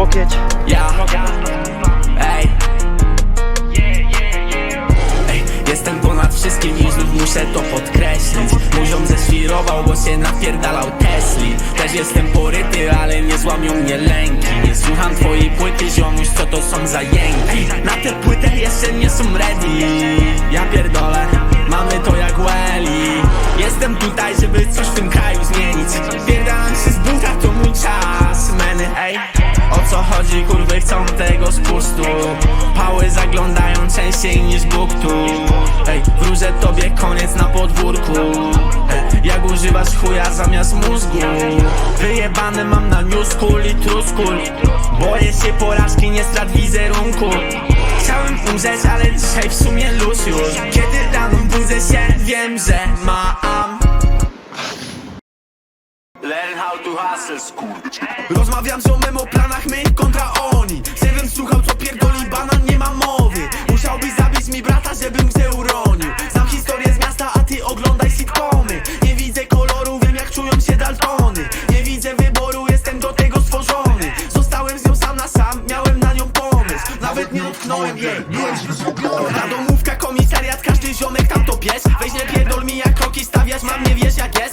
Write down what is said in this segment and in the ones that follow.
łokieć Ja, ej. Jestem ponad wszystkim i znów muszę to podkreślić. Mój ziom bo się napierdalał Tesli. Też jestem poryty, ale nie złamią mnie lęki. Nie słucham Zaglądają częściej niż Bóg tu. Ej, wróżę tobie koniec na podwórku. Ej, jak używasz chuja zamiast mózgu? Wyjebane mam na newskul i truskul Boję się porażki, nie strat wizerunku. Chciałem umrzeć, ale dzisiaj w sumie luz już. Kiedy rano budzę się, wiem, że mam hustle, skurcz Rozmawiam z ziomem o planach my kontra oni. Żebym słuchał co pierdoli banan nie ma mowy. Musiałbyś zabić mi brata żebym grze uronił. Znam historię z miasta a ty oglądaj sitcomy. Nie widzę koloru wiem jak czują się Daltony. Nie widzę wyboru jestem do tego stworzony. Zostałem z nią sam na sam miałem na nią pomysł. Nawet nie dotknąłem jej. Ta domówka komisariat każdy ziomek tam to pies. Weź nie pierdol mi jak kroki stawiasz mam nie wiesz jak jest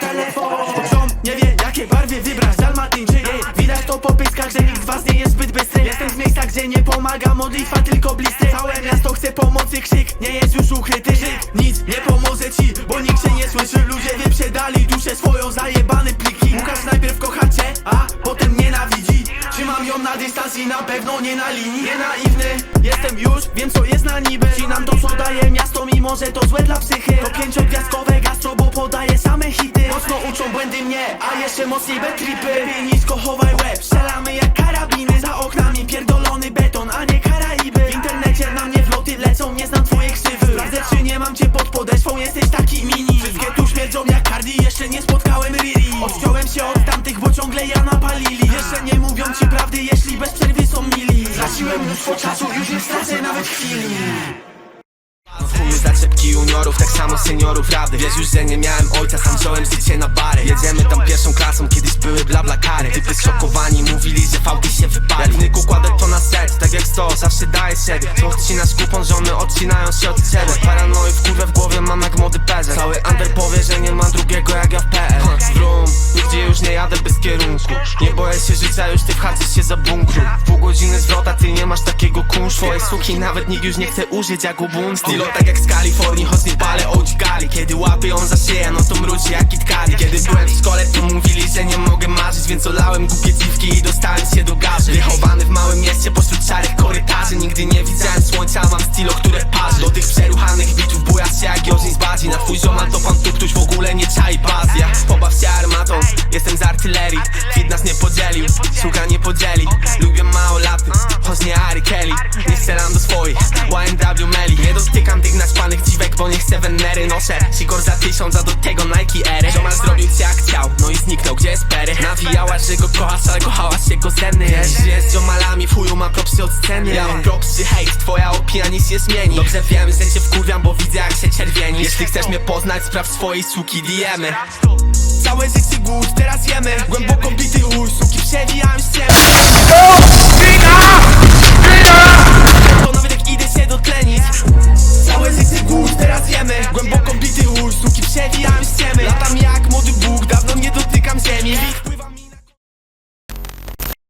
telefon. Ziom nie wie jakie barwy wybrać. Dalmatyn czy jej Widać to po pyskach, że nikt z was nie jest zbyt bystry. Jestem z miejsca gdzie nie pomaga modlitwa tylko blisty Całe miasto chce pomocy. Krzyk Nie jest już ukryty. Krzyk. Nic nie pomoże ci, bo nikt się nie słyszy. Ludzie wyprzedali duszę swoją zajebane pliki Łukasz najpierw kocha cię, a potem nienawidzi. Trzymam ją na dystans i na pewno nie na linii. Nie naiwny, jestem już, wiem co jest na niby miasto, mimo że to złe dla psychy. To pięciogwiazdkowe gastro, bo podaje same hity. Mocno uczą błędy mnie, a jeszcze mocniej betripy Lepiej nisko chowaj łeb, strzelamy jak karabiny. Za oknami pierdolony beton, a nie Karaiby. W internecie na mnie wloty lecą, nie znam twoje krzywy. Sprawdzę czy nie mam cię pod podeszwą, jesteś taki mini. Wszystkie tu śmierdzą jak Cardi, jeszcze nie spotkałem Riri. Odciąłem się od tamtych, bo ciągle ja napalili. Jeszcze nie mówią ci prawdy, jeśli bez przerwy są mili. Straciłem mnóstwo czasu, już nie stracę nawet chwili Zaczepki juniorów, tak samo seniorów rady. Wiesz już, że nie miałem ojca, sam wziąłem życie na bary. Jedziemy tam pierwszą klasą, kiedyś były bla bla kary. Typy zszokowani, mówili, że fałki 100, zawsze daję siebie. Tu odcinasz kupon, żony odcinają się od ciebie Paranoi w kurwę w głowie mam jak młody pezek Cały under powie, że nie ma drugiego jak ja w PL Brum, nigdzie już nie jadę bez kierunku. Nie boję się życia, już ty wchadzisz się za bunkru. Pół godziny zwrota, ty nie masz takiego kunsz Twoje suki nawet nikt już nie chce użyć jak ubun Stilo tak jak z Kalifornii, choć nie palę OG Gali Kiedy łapie on za szyję, no to mruczy jak Kit Kali Kiedy byłem w szkole, to mówili, że nie mogę marzyć Więc olałem głupie dziwki i dostałem się do to pan tu ktoś w ogóle nie czai pas Ja pobaw się armatą, jestem z artylerii. Kwit nas nie podzielił, sługa nie podzieli. Lubię małolaty, choć nie chcę wenery Noszę. Sigor za tysiąc, a do tego Nike Air. Ziomal zrobił ci jak chciał, no i zniknął, gdzie jest Perry? Nawijałaś, że go kochasz, ale kochałaś się go zenny jest Żyję z ziomalami, w chuju ma propsy od sceny. Ja mam propsy, hejt, twoja opinia nic nie zmieni. Dobrze wiem, że cię wkurwiam, bo widzę jak się czerwieni. Jeśli chcesz mnie poznać, sprawdź swojej suki diemy Całe życie głód, teraz jemy. Głęboko bity urs, suki przewijają